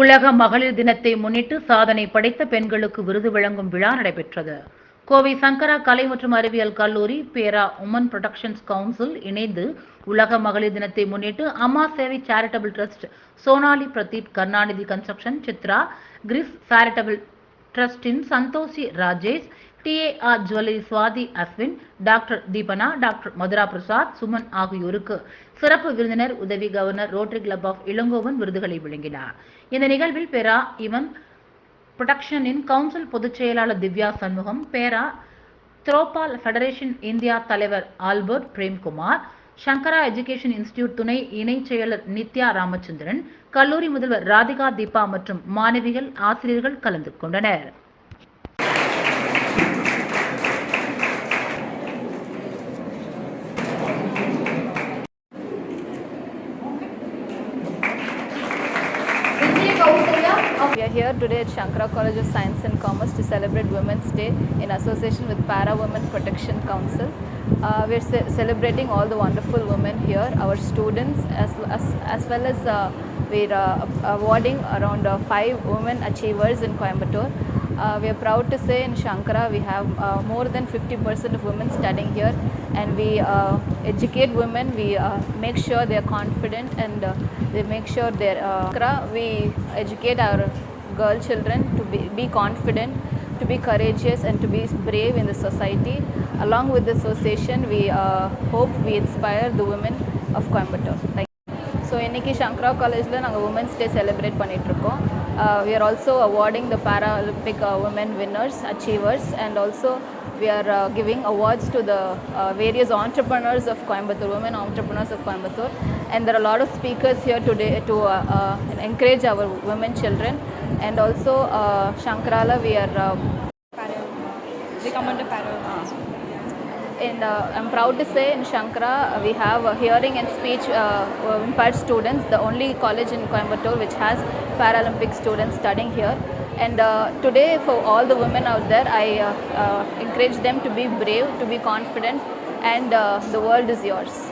உலக மகளிர் தினத்தை முன்னிட்டு சாதனை படைத்த பெண்களுக்கு விருது வழங்கும் விழா நடைபெற்றது. கோவை சங்கரா கலை மற்றும் அறிவியல் கல்லூரி பேரா உமன் ப்ரொடக்ஷன்ஸ் கவுன்சில் இணைந்து உலக மகளிர் தினத்தை முன்னிட்டு அம்மா சேவை charitable trust Sonali Pradeep Karunanidhi construction Chitra Chris charitable ட்ரஸ்டின் Santhoshi Rajesh TAR jewellery Swathi Ashwin doctor Deepana doctor Madhura Prasad Suman ஆகியோருக்கு சிறப்பு விருந்தினர் உதவி governor rotary club of Ilangovan விருதுகளை வழங்கினார். இந்த நிகழ்வில் பெரா இவன் புரொடக்ஷனின் கவுன்சில் பொதுச் செயலாளர் திவ்யா சண்முகம் பேரா த்ரோபால் ஃபெடரேஷன் இந்தியா தலைவர் Albert Premkumar Sankara education institute துணை இணைச் செயலர் நித்யா ராமச்சந்திரன் கல்லூரி முதல்வர் ராதிகா தீபா மற்றும் மாணவிகள் ஆசிரியர்கள் கலந்து கொண்டனர். We are here today at Shankara College of Science and Commerce to celebrate Women's Day in association with Para Women Protection Council. Uh, we are ce- celebrating all the wonderful women here, our students, as, as, as well as uh, we are uh, awarding around uh, five women achievers in Coimbatore. Uh, we are proud to say in Shankara we have uh, more than 50% of women studying here and we uh, educate women, we uh, make sure they are confident and uh, they make sure they're uh, Shankara, we educate our girl children to be, be confident, to be courageous and to be brave in the society. Along with the association, we uh, hope we inspire the women of Coimbatore. Thank so இன்றைக்கி சங்கரா காலேஜில் நாங்கள் women's day celebrate பண்ணிகிட்ருக்கோம் uh, we are also awarding the Paralympic uh, women winners, achievers, and also we are uh, giving awards to the uh, various entrepreneurs of Coimbatore, women entrepreneurs of Coimbatore. And there are a lot of speakers here today to uh, uh, encourage our women children. And also, uh, Shankarala, we are. Um, Para. They come under Paralympics. Uh. And uh, I'm proud to say in Shankara uh, we have hearing and speech uh, uh, impaired students, the only college in Coimbatore which has Paralympic students studying here. And uh, today, for all the women out there, I uh, uh, encourage them to be brave, to be confident, and uh, the world is yours.